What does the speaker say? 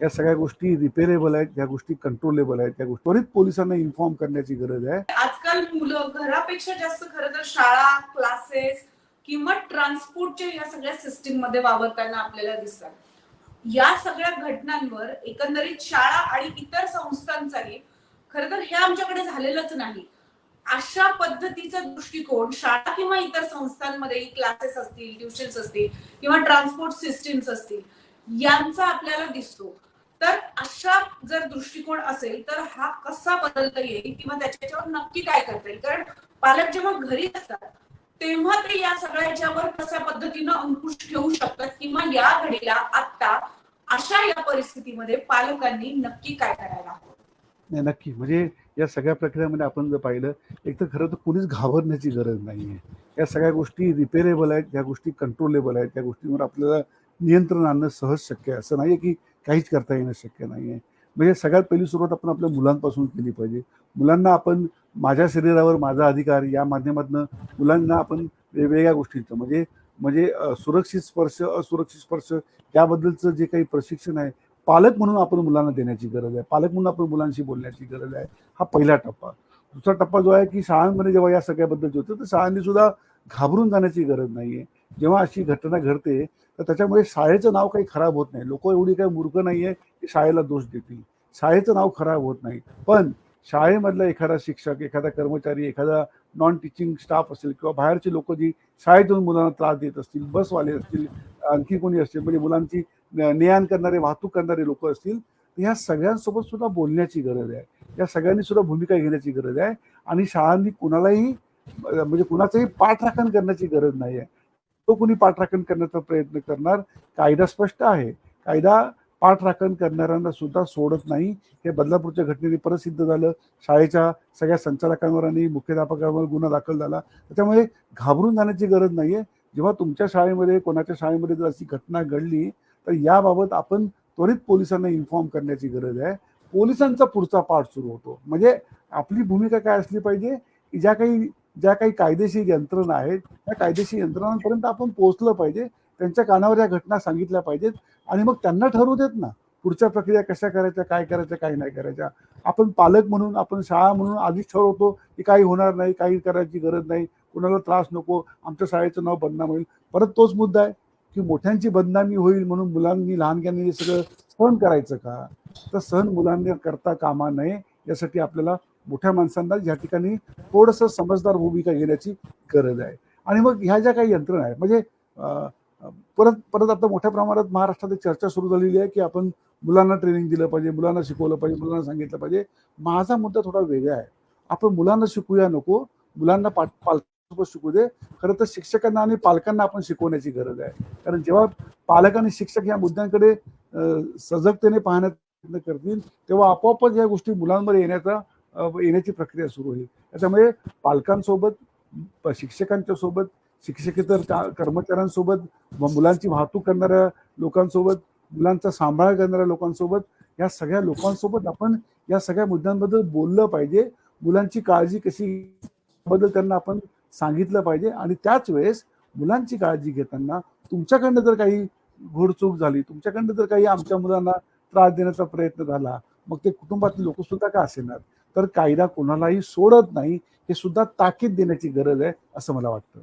या सगळ्या गोष्टी रिपेरेबल आहेत या गोष्टी कंट्रोलेबल आहेत त्या गोष्टी. त्वरित पोलिसांना इन्फॉर्म करण्याची गरज आहे. आजकाल मुलं घरापेक्षा जास्त खरं तर शाळा क्लासेस किंवा ट्रान्सपोर्टच्या या सगळ्या सिस्टीममध्ये वावरताना आपल्याला दिसतात. या सगळ्या घटनांवर एकंदरीत शाळा आणि इतर संस्थांचाही खर तर हे आमच्याकडे झालेलंच नाही. अशा पद्धतीचा दृष्टिकोन शाळा किंवा इतर संस्थांमध्ये क्लासेस असतील ट्युशन्स असतील किंवा ट्रान्सपोर्ट सिस्टीम्स असतील यांचा आपल्याला दिसतो. तर अशा जर दृष्टिकोन असेल तर हा कसा बदलता येईल किंवा त्याच्यावर नक्की काय करता येईल? कारण पालक जेव्हा घरी असतात तेव्हा ते या सगळ्याच्यावर कशा पद्धतीनं अंकुश ठेवू शकतात किंवा या घडीला आता अशा या परिस्थितीमध्ये पालकांनी नक्की काय करायला हवं? नाही नक्की. म्हणजे या सगळ्या प्रक्रियेमध्ये आपण जर पाहिलं एक तर खरं तर कुणीच घाबरण्याची गरज नाही आहे या सगळ्या गोष्टी रिपेरेबल आहेत या गोष्टी कंट्रोलेबल आहेत त्या गोष्टींवर आपल्याला नियंत्रण आणणं सहज शक्य आहे. असं नाही आहे की काहीच करता येणं शक्य नाही आहे म्हणजे सगळ्यात पहिली सुरुवात आपण आपल्या मुलांपासून केली पाहिजे. मुलांना आपण माझ्या शरीरावर माझा अधिकार या माध्यमातून मुलांना आपण वेगवेगळ्या गोष्टींचं म्हणजे म्हणजे सुरक्षित स्पर्श असुरक्षित स्पर्श याबद्दलचं जे काही प्रशिक्षण आहे पालक म्हणून आपण मुलांना देण्याची गरज आहे. पालक म्हणून आपण मुलांशी बोलण्याची गरज आहे. हा पहिला टप्पा. दुसरा टप्पा जो आहे की शाळांमध्ये जेव्हा या सगळ्याबद्दल होतं तर शाळांनी सुद्धा घाबरून जाण्याची गरज नाही आहे जेव्हा अशी घटना घडते तर त्याच्यामुळे शाळेचं नाव काही खराब होत नाही. लोक एवढी काही मूर्ख नाही आहे की शाळेला दोष देतील. शाळेचं नाव खराब होत नाही. पण शाळेमधला एखादा शिक्षक एखादा कर्मचारी एखादा नॉन टीचिंग स्टाफ असेल किंवा बाहेरचे लोक जी शाळेतून मुलांना त्रास देत असतील बसवाले असतील आणखी कोणी असतील म्हणजे मुलांची ने आण करणारे वाहतूक करणारे लोक असतील ह्या सगळ्यांसोबत सुद्धा बोलण्याची गरज आहे. या सगळ्यांनी सुद्धा भूमिका घेण्याची गरज आहे आणि शाळांनी कुणालाही म्हणजे कुणाचंही पाठराखण करण्याची गरज नाही आहे तो कुणी पाठराखण करण्याचा प्रयत्न करणार? कायदा स्पष्ट आहे. कायदा पाठराखण करणाऱ्यांना सुद्धा सोडत नाही. हे बदलापूरच्या घटनेने परत सिद्ध झालं. शाळेच्या सगळ्या संचालकांवर आणि मुख्याध्यापकांवर गुन्हा दाखल झाला. त्याच्यामुळे घाबरून जाण्याची गरज नाही आहे जेव्हा तुमच्या शाळेमध्ये कोणाच्या शाळेमध्ये जर अशी घटना घडली तर याबाबत आपण त्वरित पोलिसांना इन्फॉर्म करण्याची गरज आहे. पोलिसांचा पुढचा पाठ सुरू होतो. म्हणजे आपली भूमिका काय असली पाहिजे? की ज्या काही ज्या काही कायदेशीर यंत्रणा आहेत त्या कायदेशीर यंत्रणांपर्यंत आपण पोहोचलं पाहिजे. त्यांच्या कानावर या घटना सांगितल्या पाहिजेत आणि मग त्यांना ठरवू देत ना पुढच्या प्रक्रिया कशा करायच्या काय करायच्या काय नाही करायच्या. आपण पालक म्हणून आपण शाळा म्हणून आधीच ठरवतो की काही होणार नाही काही करायची गरज नाही कुणाला त्रास नको आमच्या शाळेचं नाव बदनाम होईल. परत तोच मुद्दा आहे की मोठ्यांची बदनामी होईल म्हणून मुलांनी लहानग्यांनी हे सगळं सहन करायचं का? तर सहन मुलांनी करता कामा नये यासाठी आपल्याला मोठ्या माणसांना या ठिकाणी थोडंसं समजदार भूमिका घेण्याची गरज आहे. आणि मग ह्या ज्या काही यंत्रणा आहेत म्हणजे परत परत आता मोठ्या प्रमाणात महाराष्ट्रात चर्चा सुरू झालेली आहे की आपण मुलांना ट्रेनिंग दिलं पाहिजे मुलांना शिकवलं पाहिजे मुलांना सांगितलं पाहिजे. माझा मुद्दा थोडा वेगळा आहे. आपण मुलांना शिकूया नको मुलांना पाठ पालकांसोबत शिकू दे. खरं तर शिक्षकांना आणि पालकांना आपण शिकवण्याची गरज आहे. कारण जेव्हा पालक आणि शिक्षक या मुद्द्यांकडे सजगतेने पाहण्याचा प्रयत्न करतील तेव्हा आपोआपच या गोष्टी मुलांमध्ये येण्याचा येण्याची प्रक्रिया सुरू होईल. त्याच्यामुळे पालकांसोबत शिक्षकांच्या सोबत शिक्षकेतर का- कर्मचाऱ्यांसोबत मुलांची वाहतूक करणाऱ्या लोकांसोबत मुलांचा सांभाळ करणाऱ्या लोकांसोबत या सगळ्या लोकांसोबत आपण या सगळ्या मुद्द्यांबद्दल बोललं पाहिजे. मुलांची काळजी कशी बद्दल त्यांना आपण सांगितलं पाहिजे आणि त्याच वेळेस मुलांची काळजी घेताना तुमच्याकडनं जर काही घोडचूक झाली तुमच्याकडनं जर काही आमच्या मुलांना त्रास देण्याचा प्रयत्न झाला मग ते कुटुंबातले लोक सुद्धा का असेनात तर कायदा कोणालाही सोडत नाही हे सुद्धा ताकीद देण्याची गरज आहे असं मला वाटतं.